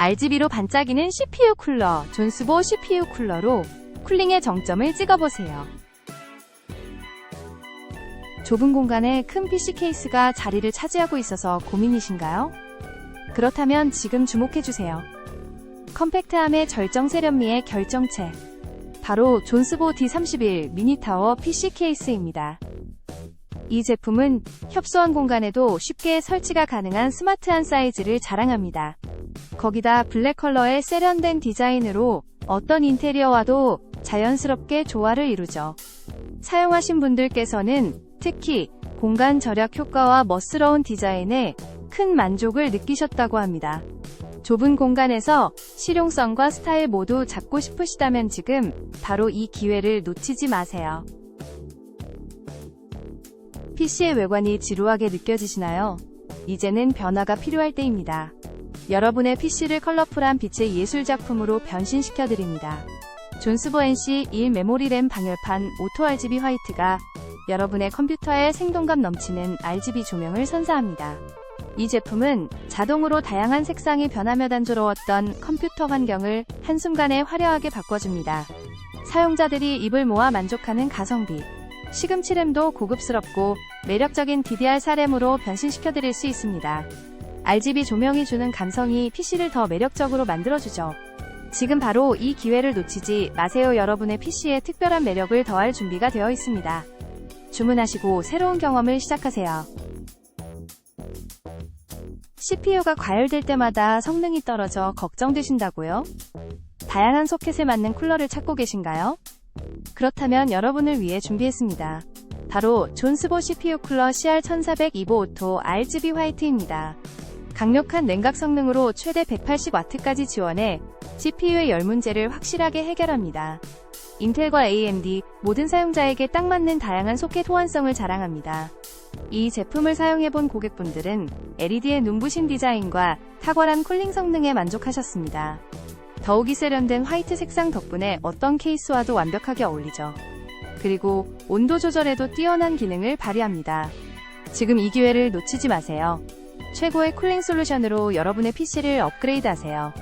RGB로 반짝이는 CPU 쿨러, 존스보 CPU 쿨러로 쿨링의 정점을 찍어보세요. 좁은 공간에 큰 PC 케이스가 자리를 차지하고 있어서 고민이신가요? 그렇다면 지금 주목해주세요. 컴팩트함의 절정 세련미의 결정체. 바로 존스보 D31 미니타워 PC 케이스입니다. 이 제품은 협소한 공간에도 쉽게 설치가 가능한 스마트한 사이즈를 자랑합니다. 거기다 블랙 컬러의 세련된 디자인으로 어떤 인테리어와도 자연스럽게 조화를 이루죠. 사용하신 분들께서는 특히 공간 절약 효과와 멋스러운 디자인에 큰 만족을 느끼셨다고 합니다. 좁은 공간에서 실용성과 스타일 모두 잡고 싶으시다면 지금 바로 이 기회를 놓치지 마세요. PC의 외관이 지루하게 느껴지시나요? 이제는 변화가 필요할 때입니다. 여러분의 PC를 컬러풀한 빛의 예술작품으로 변신시켜드립니다. 존스보 NC 1 메모리 램 방열판 오토 RGB 화이트가 여러분의 컴퓨터에 생동감 넘치는 RGB 조명을 선사합니다. 이 제품은 자동으로 다양한 색상이 변하며 단조로웠던 컴퓨터 환경을 한순간에 화려하게 바꿔줍니다. 사용자들이 입을 모아 만족하는 가성비. 시금치 램도 고급스럽고 매력적인 DDR 4램으로 변신시켜드릴 수 있습니다. RGB 조명이 주는 감성이 PC를 더 매력적으로 만들어주죠. 지금 바로 이 기회를 놓치지 마세요. 여러분의 PC에 특별한 매력을 더할 준비가 되어 있습니다. 주문하시고 새로운 경험을 시작하세요. CPU가 과열될 때마다 성능이 떨어져 걱정되신다고요? 다양한 소켓에 맞는 쿨러를 찾고 계신가요? 그렇다면 여러분을 위해 준비했습니다. 바로 존스보 CPU 쿨러 CR1400 이보 오토 RGB 화이트입니다. 강력한 냉각 성능으로 최대 180W까지 지원해 CPU의 열 문제를 확실하게 해결합니다. 인텔과 AMD 모든 사용자에게 딱 맞는 다양한 소켓 호환성을 자랑합니다. 이 제품을 사용해본 고객분들은 LED의 눈부신 디자인과 탁월한 쿨링 성능에 만족하셨습니다. 더욱이 세련된 화이트 색상 덕분에 어떤 케이스와도 완벽하게 어울리죠. 그리고 온도 조절에도 뛰어난 기능을 발휘합니다. 지금 이 기회를 놓치지 마세요. 최고의 쿨링 솔루션으로 여러분의 PC를 업그레이드 하세요.